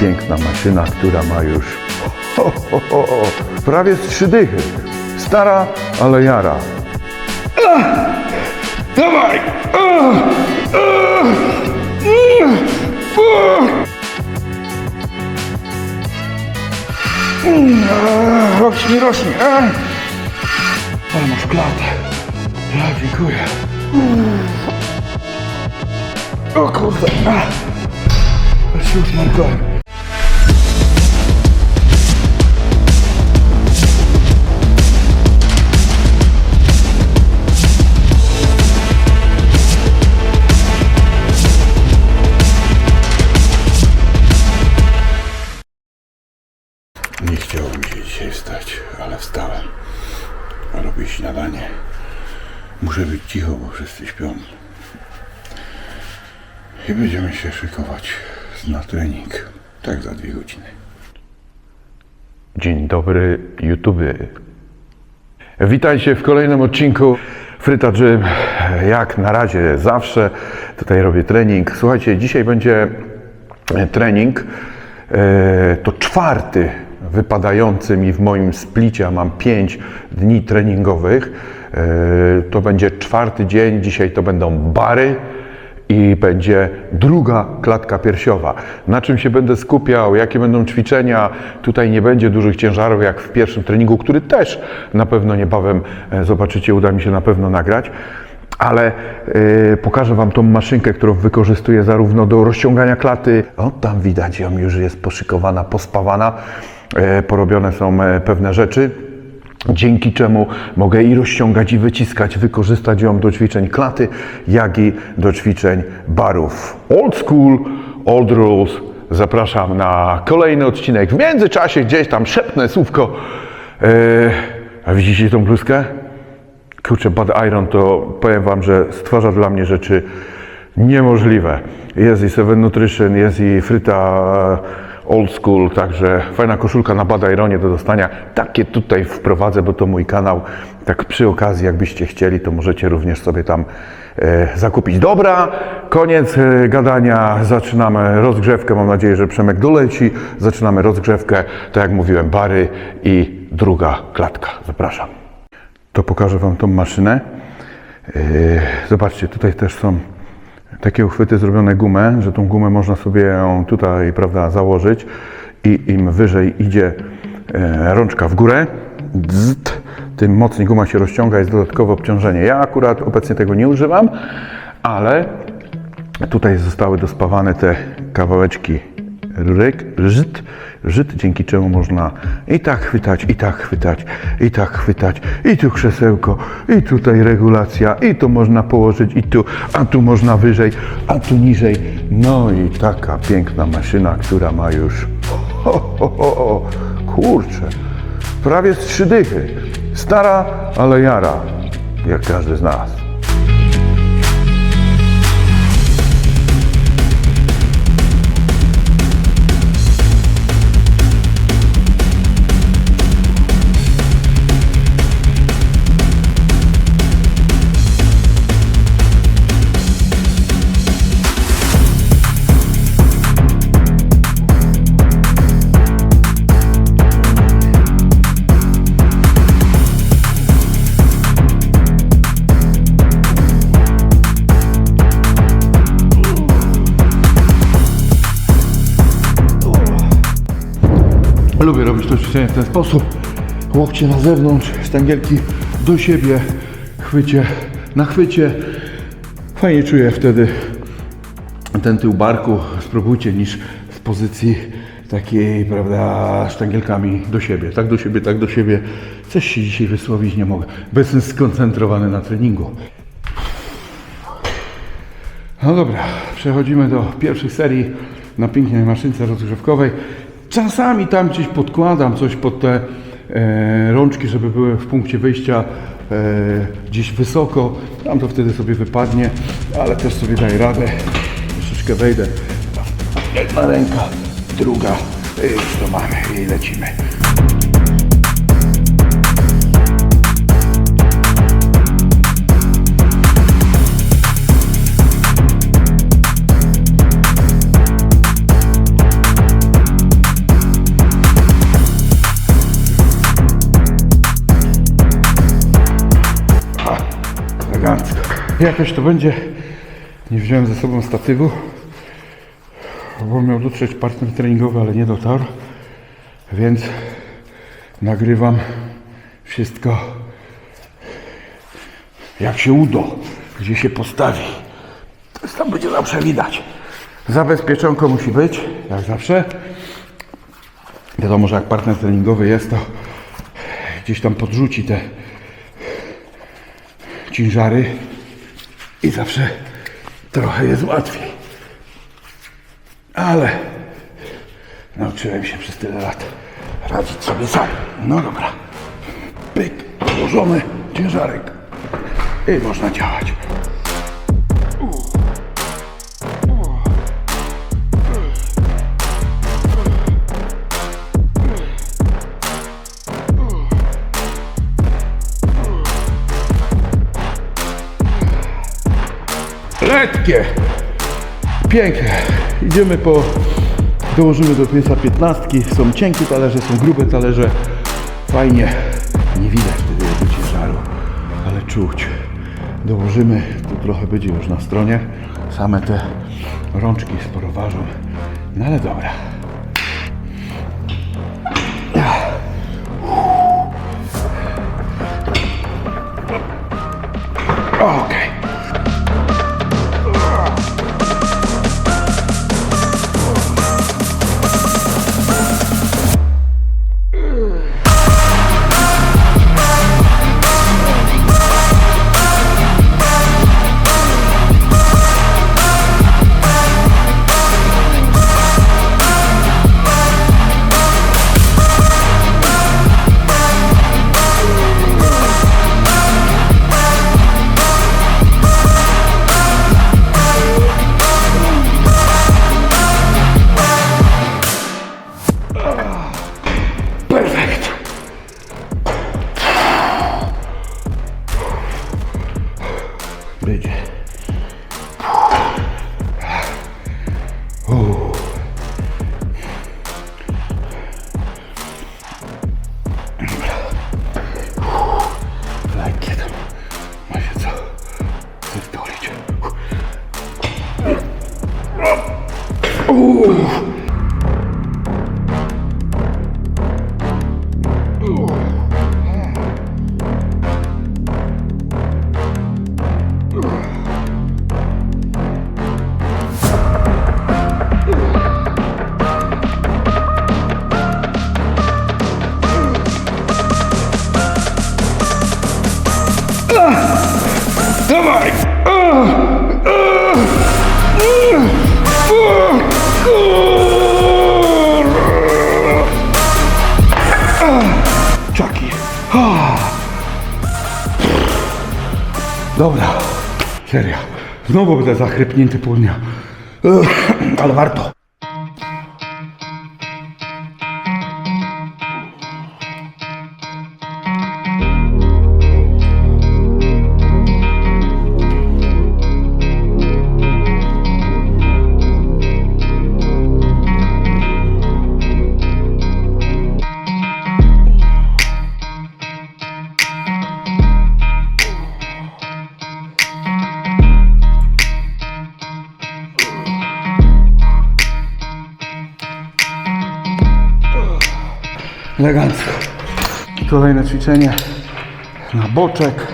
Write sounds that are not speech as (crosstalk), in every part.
Piękna maszyna, która ma już ho, ho, ho, ho, prawie trzy dychy. Stara, ale jara. Ach, Dawaj! Ach, ach, ach. Ach, Rośnie, rośnie. Ale masz klatę. Ja dziękuję. O kurde. Już markowałem. Wszyscy śpią. I będziemy się szykować na trening. Tak za dwie godziny. Dzień dobry, YouTube. Witajcie w kolejnym odcinku Fryta Gym. Jak na razie zawsze tutaj robię trening. Słuchajcie, dzisiaj będzie trening. E, To czwarty wypadający mi w moim splicie, a mam pięć dni treningowych. E, To będzie czwarty dzień. Dzisiaj to będą bary i będzie druga klatka piersiowa. Na czym się będę skupiał, jakie będą ćwiczenia. Tutaj nie będzie dużych ciężarów jak w pierwszym treningu, który też na pewno niebawem e, zobaczycie, uda mi się na pewno nagrać. Ale e, pokażę Wam tą maszynkę, którą wykorzystuję zarówno do rozciągania klaty. O, tam widać, ją już jest poszykowana, pospawana. E, porobione są pewne rzeczy dzięki czemu mogę i rozciągać, i wyciskać, wykorzystać ją do ćwiczeń klaty, jak i do ćwiczeń barów. Old school, old rules. Zapraszam na kolejny odcinek. W międzyczasie gdzieś tam szepnę słówko. Eee, a widzicie tą bluzkę? Kurczę, Bad Iron to powiem Wam, że stwarza dla mnie rzeczy niemożliwe. Jest i Seven Nutrition, jest i Fryta Old School, także fajna koszulka na Bad Ironie do dostania. Takie tutaj wprowadzę, bo to mój kanał. Tak przy okazji, jakbyście chcieli, to możecie również sobie tam e, zakupić. Dobra, koniec e, gadania. Zaczynamy rozgrzewkę. Mam nadzieję, że Przemek doleci. Zaczynamy rozgrzewkę. Tak jak mówiłem, bary i druga klatka. Zapraszam to pokażę Wam tą maszynę. Yy, Zobaczcie, tutaj też są takie uchwyty zrobione gumę, że tą gumę można sobie ją tutaj, prawda, założyć i im wyżej idzie e, rączka w górę, dzt, tym mocniej guma się rozciąga, jest dodatkowe obciążenie. Ja akurat obecnie tego nie używam, ale tutaj zostały dospawane te kawałeczki ryk, żyt, żyt, dzięki czemu można i tak chwytać, i tak chwytać, i tak chwytać, i tu krzesełko, i tutaj regulacja, i tu można położyć, i tu, a tu można wyżej, a tu niżej. No i taka piękna maszyna, która ma już, ho, ho, ho, ho, kurczę, prawie z trzy dychy. Stara, ale jara, jak każdy z nas. Lubię robić to ćwiczenie w ten sposób. Łokcie na zewnątrz, sztangielki do siebie, chwycie na chwycie. Fajnie czuję wtedy ten tył barku. Spróbujcie niż w pozycji takiej, prawda, sztangielkami do siebie. Tak do siebie, tak do siebie. Coś się dzisiaj wysłowić nie mogę. Bo jestem skoncentrowany na treningu. No dobra, przechodzimy do pierwszej serii na pięknej maszynce rozgrzewkowej. Czasami tam gdzieś podkładam coś pod te e, rączki, żeby były w punkcie wyjścia e, gdzieś wysoko. Tam to wtedy sobie wypadnie, ale też sobie daję radę. Troszeczkę wejdę. Jedna ręka, druga. I to mamy i lecimy. Jakoś to będzie. Nie wziąłem ze sobą statywu, bo miał dotrzeć partner treningowy, ale nie dotarł. Więc nagrywam wszystko jak się uda, gdzie się postawi. Tam będzie zawsze widać. Zabezpieczonko musi być, jak zawsze. Wiadomo, że jak partner treningowy jest, to gdzieś tam podrzuci te ciężary i zawsze trochę jest łatwiej. Ale nauczyłem się przez tyle lat radzić sobie sam. No dobra. Pyk, położony ciężarek i można działać. Letkie! Piękne. Idziemy po... Dołożymy do mięsa piętnastki. Są cienkie talerze, są grube talerze. Fajnie. Nie widać wtedy ciężaru, ale czuć. Dołożymy, tu trochę będzie już na stronie. Same te rączki sporo ważą. No ale dobra. Dobra, serio. Znowu będę zachrypnięty pół dnia. Ale warto. Elegancko. Kolejne ćwiczenie na boczek,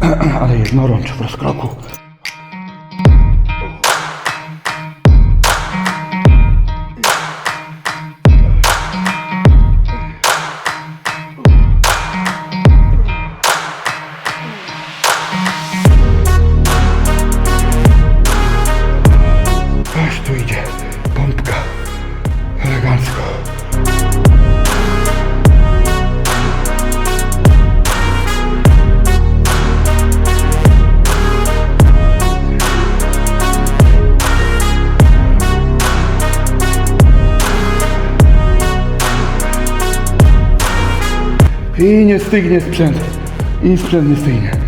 (clears throat) ale jednorącz w rozkroku. I nie stygnie sprzęt. I sprzęt nie stygnie.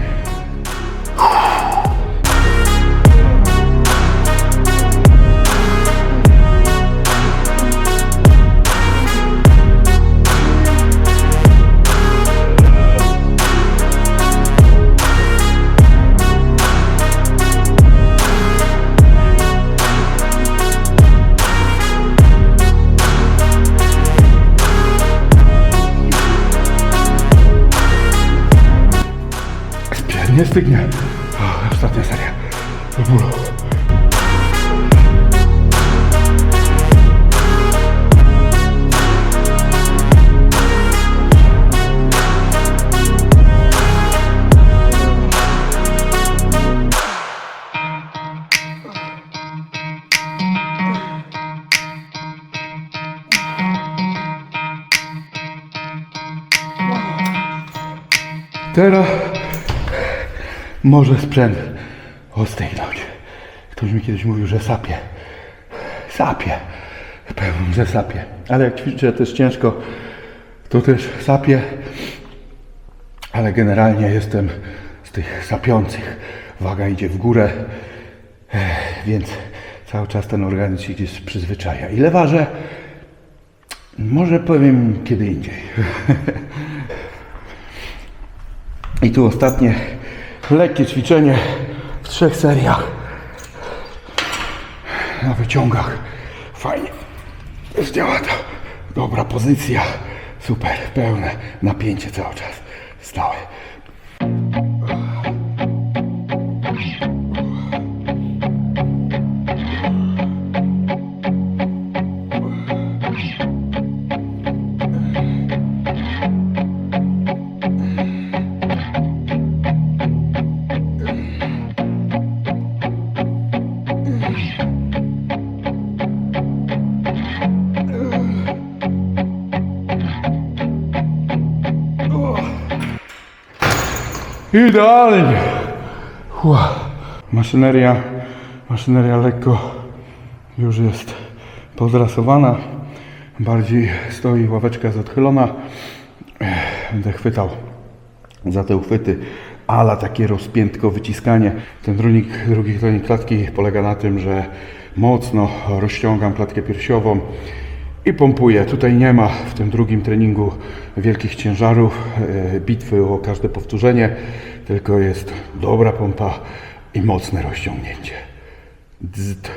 Stygnie. Ostatnia seria. Do bólu. Teraz może sprzęt ostygnąć. Ktoś mi kiedyś mówił, że sapie. Sapie. Pewnie, że sapie. Ale jak ćwiczę też ciężko, to też sapie. Ale generalnie jestem z tych sapiących. Waga idzie w górę, więc cały czas ten organizm się gdzieś przyzwyczaja. Ile ważę? Może powiem kiedy indziej. (laughs) I tu ostatnie lekkie ćwiczenie w trzech seriach. Na wyciągach. Fajnie. Zdziała to. Dobra pozycja. Super. Pełne napięcie cały czas. Stałe. Idealnie. Ua. Maszyneria, maszyneria lekko już jest pozrasowana. Bardziej stoi, ławeczka jest odchylona. Będę chwytał za te uchwyty, ala takie rozpiętko wyciskanie. Ten drugi, drugi klatki polega na tym, że mocno rozciągam klatkę piersiową i pompuję. Tutaj nie ma w tym drugim treningu wielkich ciężarów, e, bitwy o każde powtórzenie, tylko jest dobra pompa i mocne rozciągnięcie. Dzzt.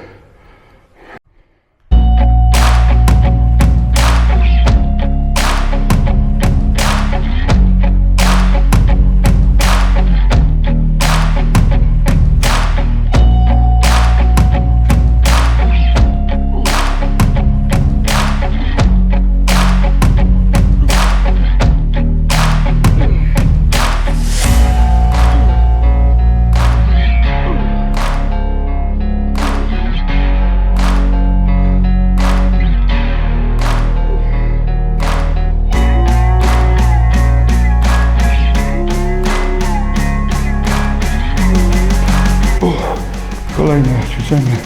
Ćwiczenie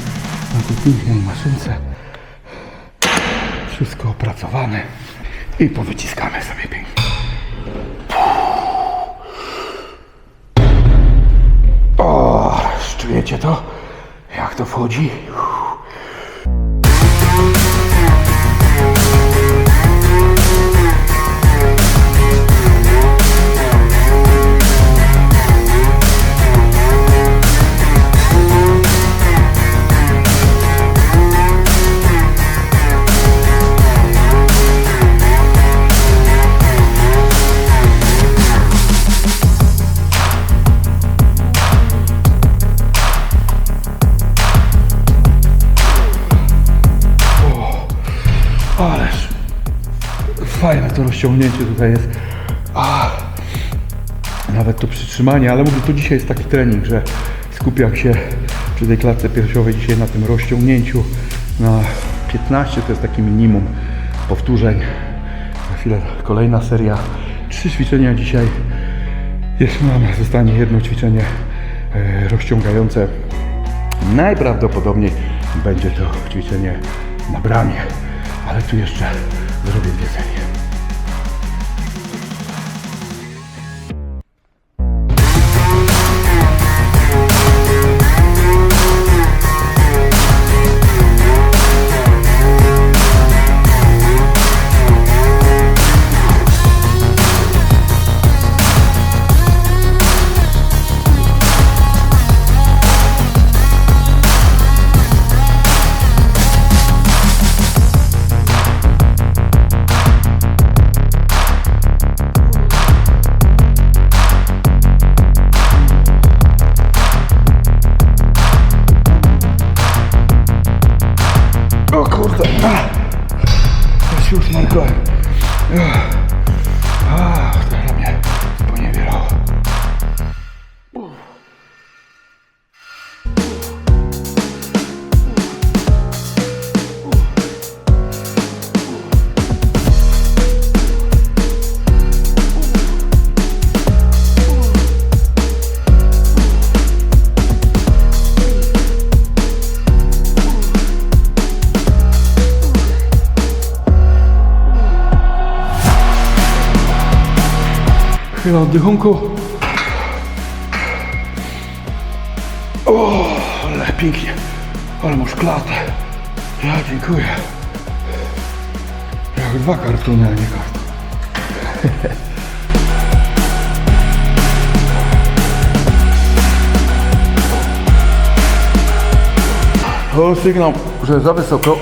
na tej pięknej maszynce. Wszystko opracowane i powyciskamy sobie pięknie. O, czujecie to? Jak to wchodzi? To rozciągnięcie tutaj jest. A, nawet to przytrzymanie, ale mówię, to dzisiaj jest taki trening, że skupiam się przy tej klatce piersiowej dzisiaj na tym rozciągnięciu na 15 to jest taki minimum powtórzeń. Za chwilę kolejna seria. Trzy ćwiczenia dzisiaj. Jeszcze nam zostanie jedno ćwiczenie e, rozciągające. Najprawdopodobniej będzie to ćwiczenie na bramie, ale tu jeszcze zrobię dwie serie. Oddychunku. O, ale pięknie. Ale masz klatę. Ja dziękuję. Jak dwa kartony, a nie karton. (laughs) O, sygnał, że za wysoko.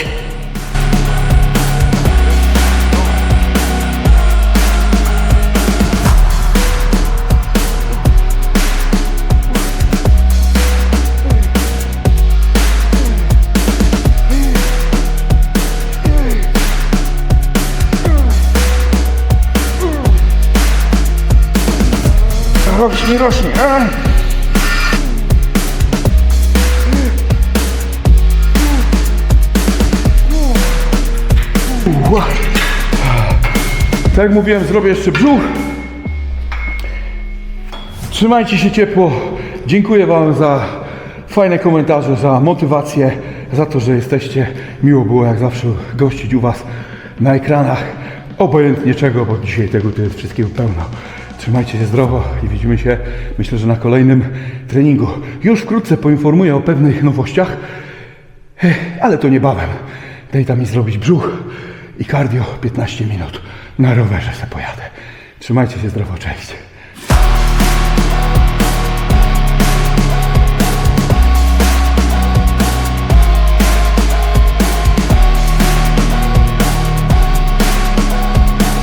Rośnie. Tak jak mówiłem, zrobię jeszcze brzuch. Trzymajcie się ciepło. Dziękuję Wam za fajne komentarze, za motywację, za to, że jesteście. Miło było jak zawsze gościć u Was na ekranach. Obojętnie czego, bo dzisiaj tego tu jest wszystkiego pełno. Trzymajcie się zdrowo i widzimy się, myślę, że na kolejnym treningu. Już wkrótce poinformuję o pewnych nowościach, Ech, ale to niebawem. Daj tam mi zrobić brzuch i cardio 15 minut. Na rowerze se pojadę. Trzymajcie się zdrowo, cześć.